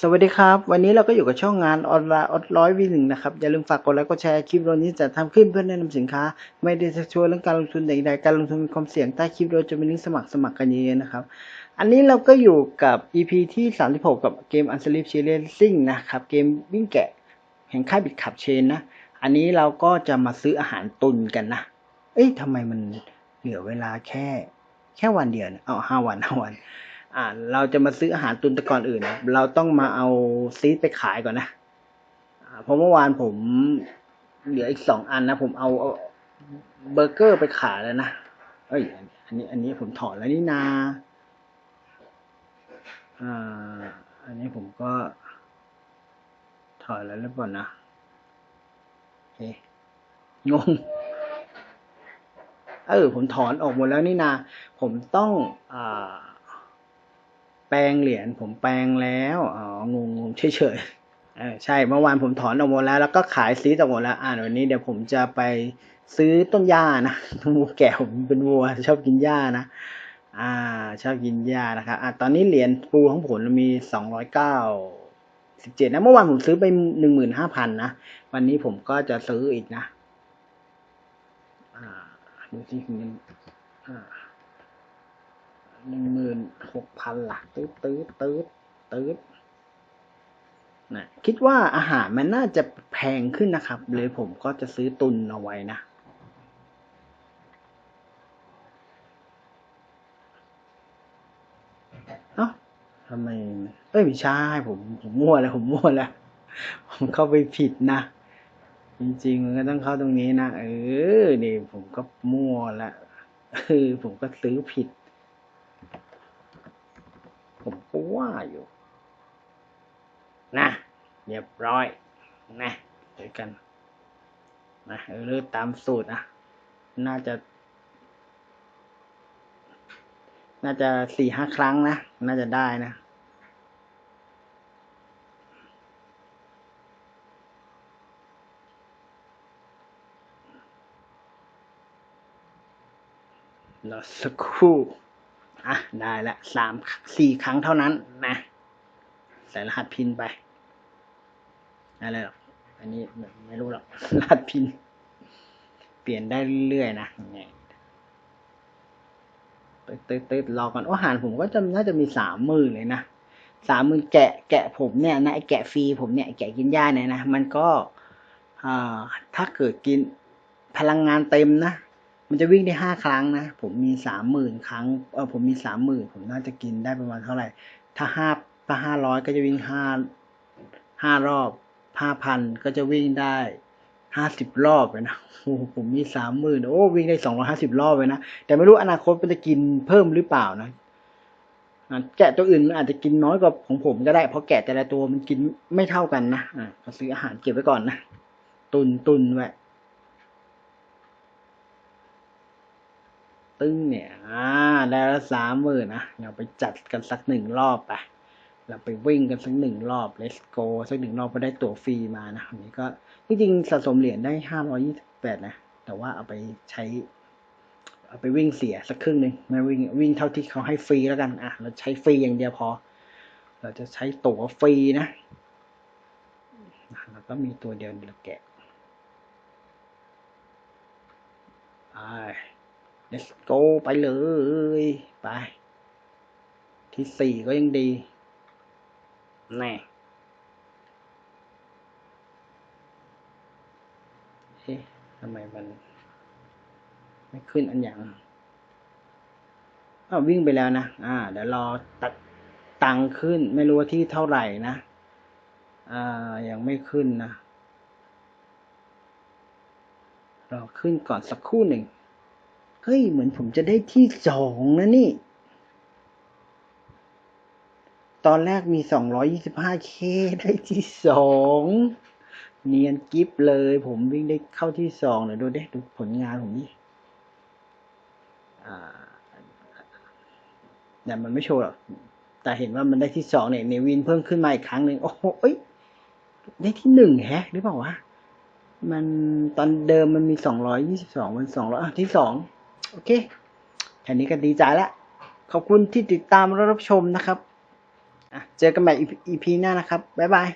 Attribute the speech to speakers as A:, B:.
A: สวัสดีครับ วันนี้เราก็อยู่กับช่องงานออนไลน์ออนร้อยวีหนึ่งนะครับ อย่าลืมฝากกดไลค์กดแชร์คลิปวันนี้จะทำขึ้นเพื่อแนะนำสินค้า ไม่ได้ชักชวนเรื่องการลงทุนใดๆการลงทุนมีความเสี่ยงใต้คลิปเราจะมีลิงก์สมัครสมัครกันเยอะๆนะครับ อันนี้เราก็อยู่กับ EP ที่ 36 กับเกม u n s l eep c h a l e n g นะครับ เกมวิ่งแกะแห่งค่ายบิดขับเชนนะ อันนี้เราก็จะมาซื้ออาหารตุนกันนะ เอ้ยทำไมมันเหลือเวลาแค่ แค่วันเดียวนะเอาห้าวันห้าวัน อ่าเราจะมาซื้ออาหารตุนต่ก่อนอื่นนะเราต้องมาเอาซีดไปขายก่อนนะเพราะเมื่อวานผมเหลืออีกสองอันนะ ผมเอาเบอร์เกอร์ไปขายแล้วนะเอ้ย อันนี้ อันนี้ผมถอนแล้วนี่นาอ่าอันนี้ผมก็ถอนแล้วหรือเปล่านะโอเคงง เออ ผมถอนออกหมดแล้วนี่นา ผมต้อง อ่า แปลงเหรียญผมแปลงแล้วอ๋องงงเฉยเฉยเออใช่เมื่อวานผมถอนออกหมดแล้ว แล้วก็ขายซีดออกหมดแล้วอ่านวันนี้เดี๋ยวผมจะไปซื้อต้นหญ้านะวัวแก่ผมเป็นวัวชอบกินหญ้านะอ่าชอบกินหญ้านะครับอ่าตอนนี้เหรียญปูของผมมีสองร้อยเก้าสิบเจ็ดนะเมื่อวานผมซื้อไปหนึ่งหมื่นห้าพันนะวันนี้ผมก็จะซื้ออีกนะอ่าดูที่เงินอ่า หนึ่งหมื่นหกพันหลักตืดตืดตืดตืดนะคิดว่าอาหารมันน่าจะแพงขึ้นนะครับ เลยผมก็จะซื้อตุนเอาไว้นะเอ้าทำไม เอ้ยไม่ใช่ผมผมมั่วแล้วผมมั่วแล้ว ผมเข้าไปผิดนะจริงๆมันก็ต้องเข้าตรงนี้นะเออนี่ผมก็มั่วแล้วเออผมก็ซื้อผิด ผมก็ว่าอยู่ นะเรียบร้อย นะเจอกันนะเออตามสูตรนะน่าจะ น่าจะสี่ห้าครั้งนะ น่าจะได้นะรอสักครู่ อะได้ละสามสี่ครั้งเท่านั้นนะ ใส่รหัสพินไปอะไรหรอกอันนี้ไม่รู้หรอกรหัสพิน เปลี่ยนได้เรื่อยๆนะเนี่ยตึ๊ดตึ๊ดตึ๊ดรอก่อนอาหารผมก็จะน่าจะมีสามมือเลยนะสามมือแกะแกะผมเนี่ยนะไอแกะฟรีผมเนี่ยแกะกินหญ้าเนี่ยนะมันก็อ่าถ้าเกิดกินพลังงานเต็มนะ มันจะวิ่งได้ห้าครั้งนะ ผมมีสามหมื่นครั้ง เออผมมีสามหมื่นผมน่าจะกินได้ประมาณเท่าไหร่ ถ้าห้าถ้าห้าร้อยก็จะวิ่งห้าห้ารอบห้าพันก็จะวิ่งได้ห้าสิบรอบเลยนะโอ้ผมมีสามหมื่นโอ้วิ่งได้สองร้อยห้าสิบรอบเลยนะ แต่ไม่รู้อนาคตมันจะกินเพิ่มหรือเปล่านะแกะตัวอื่นมันอาจจะกินน้อยกว่าของผมก็ได้ เพราะแกะแต่ละตัวมันกินไม่เท่ากันนะอะซื้ออาหารเก็บไว้ก่อนนะ ตุนตุนไว้ ตึ้งเนี่ย อ่า ได้ละสามหมื่นนะเราไปจัดกันสักหนึ่งรอบไป เราไปวิ่งกันสักหนึ่งรอบ let's go สักหนึ่งรอบก็ได้ตั๋วฟรีมานะอันนี้ก็จริงๆสะสมเหรียญได้ห้าร้อยี่สิบแปดนะ แต่ว่าเอาไปใช้ เอาไปวิ่งเสียสักครึ่งหนึ่งไม่วิ่งวิ่งเท่าที่เขาให้ฟรีแล้วกัน อะ เราใช้ฟรีอย่างเดียวพอ เราจะใช้ตั๋วฟรีนะอะแล้วก็มีตัวเดียวเราแกะไป let's go ไปเลย ไป ที่สี่ก็ยังดี แน่เอ๊ะทำไมมัน ไม่ขึ้นอันอย่างอ้าววิ่งไปแล้วนะ อ่า เดี๋ยวรอตัดตังค์ขึ้น ไม่รู้ว่าที่เท่าไหร่นะ อ่า ยังไม่ขึ้นนะ รอขึ้นก่อนสักครู่หนึ่ง เฮ้ย เหมือนผมจะได้ที่สองนะนี่ ตอนแรกมีสองร้อยี่สิบห้าเคได้ที่สองเนียนกิฟเลย ผมวิ่งได้เข้าที่สองเดี๋ยวดูเด้ดูผลงานผมนี่อ่าเนี่ยมันไม่โชว์หรอก แต่เห็นว่ามันได้ที่สองเนี่ยเนวินเพิ่มขึ้นมาอีกครั้งหนึ่งโอ้โหเอ้ยได้ที่หนึ่งแฮะหรือเปล่าวะมันตอนเดิมมันมีสองร้อยยี่สิบสองมันสองร้อยอะที่สอง โอเคแค่นี้ก็ดีใจแล้วขอบคุณที่ติดตามและรับชมนะครับเจอกันใหม่ EP หน้านะครับ บ๊ายบาย